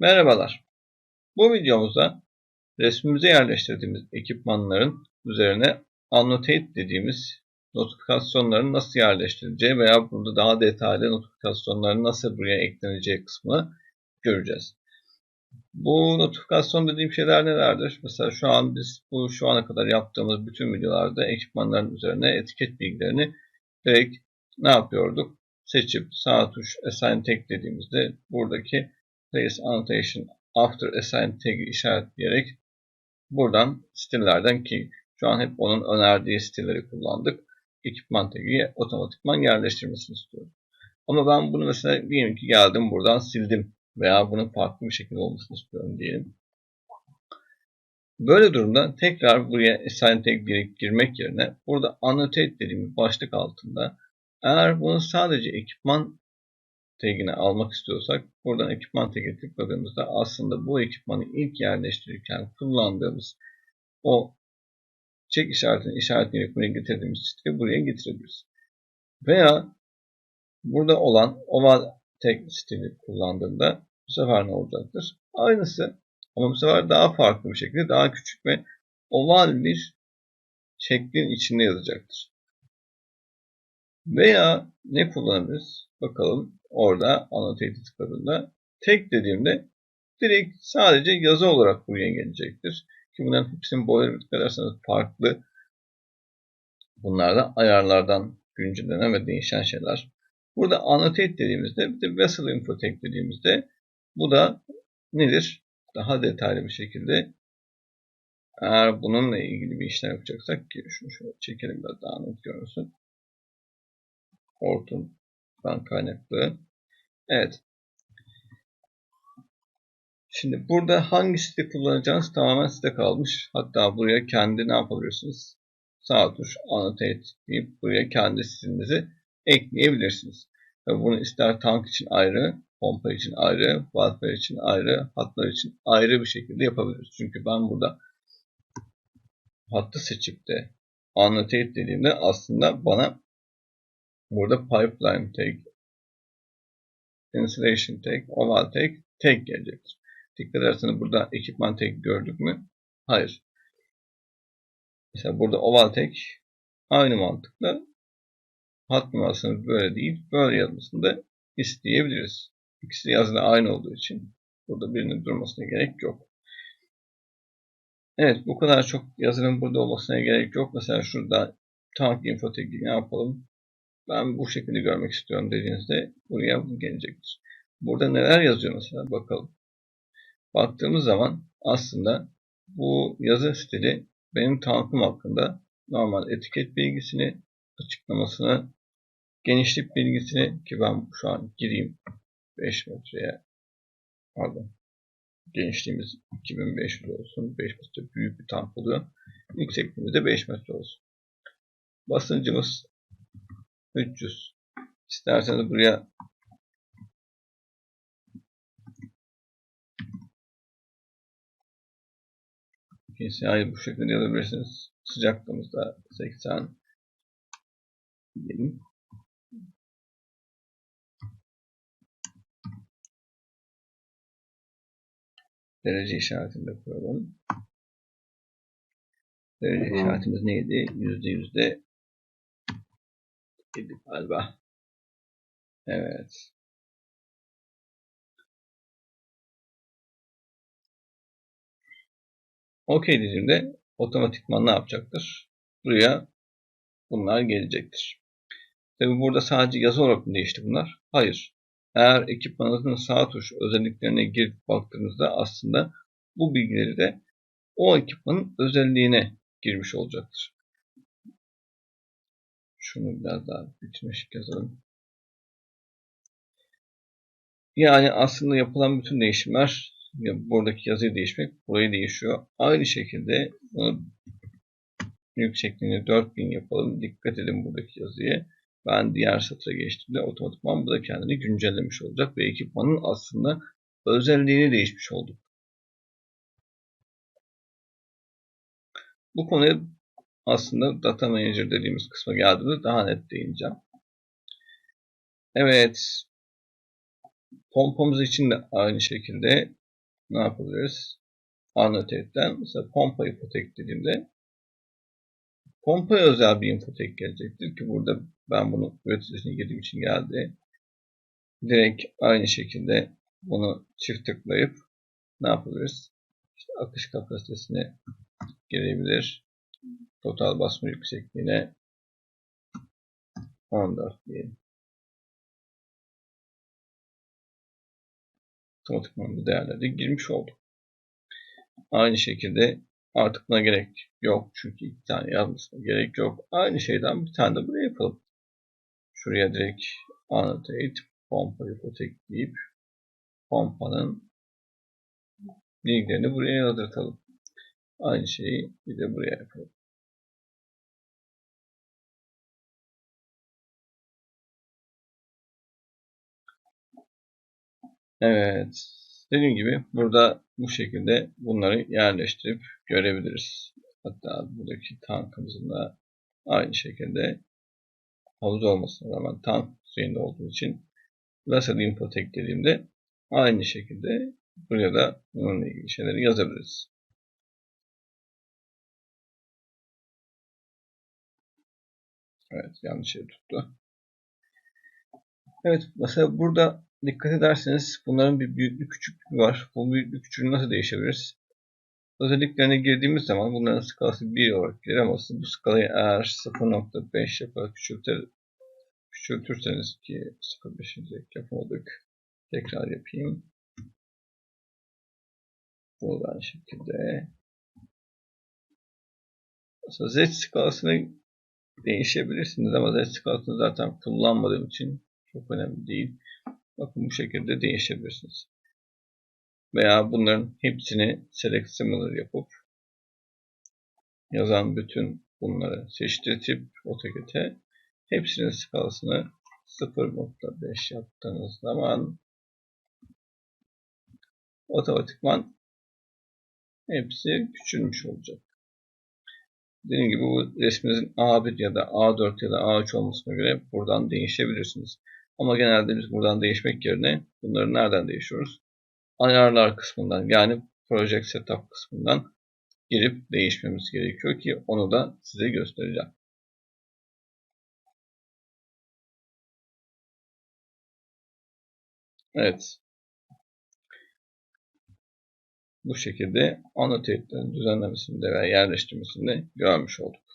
Merhabalar. Bu videomuzda resmimize yerleştirdiğimiz ekipmanların üzerine annotate dediğimiz notifikasyonların nasıl yerleştirileceği veya burada daha detaylı notifikasyonların nasıl buraya ekleneceği kısmını göreceğiz. Bu notifikasyon dediğim şeyler nelerdir? Mesela şu an biz bu şu ana kadar yaptığımız bütün videolarda ekipmanların üzerine etiket bilgilerini direkt ne yapıyorduk? Seçip sağ tuş assign tag dediğimizde buradaki place annotation after assign tag'i işaretleyerek buradan stillerden ki şu an hep onun önerdiği stilleri kullandık. Ekipman tag'i otomatikman yerleştirmesini istiyorum. Ama ben bunu mesela diyelim ki geldim buradan sildim veya bunun farklı bir şekilde olmasını istiyorum diyelim. Böyle durumda tekrar buraya assign tag girmek yerine burada annotate dediğimiz başlık altında eğer bunu sadece ekipman tagini almak istiyorsak buradan ekipman tagine tıkladığımızda aslında bu ekipmanı ilk yerleştirirken kullandığımız o çek işaretini işaretleyerek buraya getirdiğimiz siteyi buraya getirebiliriz. Veya burada olan oval tag stili kullandığında bu sefer ne olacaktır? Aynısı ama bu sefer daha farklı bir şekilde daha küçük ve oval bir şeklin içinde yazacaktır. Veya ne kullanabiliriz? Bakalım orada annotate tıkladığında tek dediğimde direkt sadece yazı olarak buraya gelecektir. Ki bunların hepsinin boyları ederseniz farklı. Bunlar da ayarlardan güncellenen ve değişen şeyler. Burada annotate dediğimizde bir de vessel info tag dediğimizde bu da nedir? Daha detaylı bir şekilde eğer bununla ilgili bir işlem yapacaksak ki şunu şöyle çekelim biraz daha net görünsün. Hortumdan kaynaklı. Evet. Şimdi burada hangi site kullanacağınız tamamen size kalmış. Hatta buraya kendi ne yapabilirsiniz? Sağ tuş annotate deyip buraya kendi sitenizi ekleyebilirsiniz. Ve bunu ister tank için ayrı, pompa için ayrı, welfare için ayrı, hatlar için ayrı bir şekilde yapabiliriz. Çünkü ben burada hattı seçip de annotate dediğimde aslında bana burada pipeline tag, installation tag, oval tag, tag gelecektir. Dikkat ederseniz burada ekipman tag gördük mü? Hayır. Mesela burada oval tag aynı mantıkla hat numarasını böyle değil, böyle yazmasını da isteyebiliriz. İkisi yazıda aynı olduğu için burada birinin durmasına gerek yok. Evet bu kadar çok yazının burada olmasına gerek yok. Mesela şurada tank info tag'i ne yapalım? Ben bu şekilde görmek istiyorum dediğinizde buraya gelecektir. Burada neler yazıyor mesela bakalım. Baktığımız zaman aslında bu yazı stili benim tankım hakkında normal etiket bilgisini, açıklamasını, genişlik bilgisini ki ben şu an gireyim 5 metreye pardon genişliğimiz 2500 olsun. 5 metre büyük bir tank oluyor. Yüksekliğimiz de 5 metre olsun. Basıncımız 300. İsterseniz buraya PCI'yi bu şekilde yazabilirsiniz. Sıcaklığımız da 80 diyelim. Derece işaretini de koyalım. Derece işaretimiz neydi? Yüzde yüzde idi galiba. Evet. OK dediğimde otomatikman ne yapacaktır? Buraya bunlar gelecektir. Tabi burada sadece yazı olarak mı değişti bunlar? Hayır. Eğer ekipmanınızın sağ tuş özelliklerine girip baktığınızda aslında bu bilgileri de o ekipmanın özelliğine girmiş olacaktır. Şunu biraz daha bütünleşik yazalım. Yani aslında yapılan bütün değişimler buradaki yazıyı değişmek burayı değişiyor. Aynı şekilde bunu yüksekliğini 4000 yapalım. Dikkat edin buradaki yazıya. Ben diğer satıra geçtiğimde otomatikman bu da kendini güncellemiş olacak ve ekipmanın aslında özelliğini değişmiş olduk. Bu konuya aslında Data Manager dediğimiz kısma geldiğimde daha net değineceğim. Evet. Pompamız için de aynı şekilde ne yapabiliriz? Annotate'den mesela pompa ipotek dediğimde pompaya özel bir infotek gelecektir ki burada ben bunu üreticisine girdiğim için geldi. Direkt aynı şekilde bunu çift tıklayıp ne yapabiliriz? İşte akış kapasitesine girebilir. Total basma yüksekliğine 14 diyelim. Otomatikman bu değerleri girmiş olduk. Aynı şekilde artık buna gerek yok. Çünkü iki tane yazmasına gerek yok. Aynı şeyden bir tane de buraya yapalım. Şuraya direkt annotate pompa ipotek deyip pompanın bilgilerini buraya yazdırtalım. Aynı şeyi bir de buraya yapalım. Evet. Dediğim gibi burada bu şekilde bunları yerleştirip görebiliriz. Hatta buradaki tankımızın da aynı şekilde havuz olmasına rağmen tank düzeyinde olduğu için Lasad input eklediğimde aynı şekilde buraya da bununla ilgili şeyleri yazabiliriz. Evet yanlış şey tuttu. Evet mesela burada dikkat ederseniz bunların bir büyüklük küçüklüğü var. Bu büyüklük küçüklüğü nasıl değişebiliriz? Özelliklerine girdiğimiz zaman bunların skalası 1 olarak gelir ama siz bu skalayı eğer 0.5 yaparak küçültür, küçültürseniz ki 0.5'i yapamadık. Tekrar yapayım. Buradan şekilde Mesela Z skalasını değişebilirsiniz ama Z skalasını zaten kullanmadığım için çok önemli değil. Bakın bu şekilde değişebilirsiniz. Veya bunların hepsini select similar yapıp yazan bütün bunları seçtirtip AutoCAD'e hepsinin skalasını 0.5 yaptığınız zaman otomatikman hepsi küçülmüş olacak. Dediğim gibi bu resminizin A1 ya da A4 ya da A3 olmasına göre buradan değişebilirsiniz. Ama genelde biz buradan değişmek yerine bunları nereden değişiyoruz? Ayarlar kısmından yani Project Setup kısmından girip değişmemiz gerekiyor ki onu da size göstereceğim. Evet. Bu şekilde annotate'lerin düzenlemesinde veya yerleştirmesinde görmüş olduk.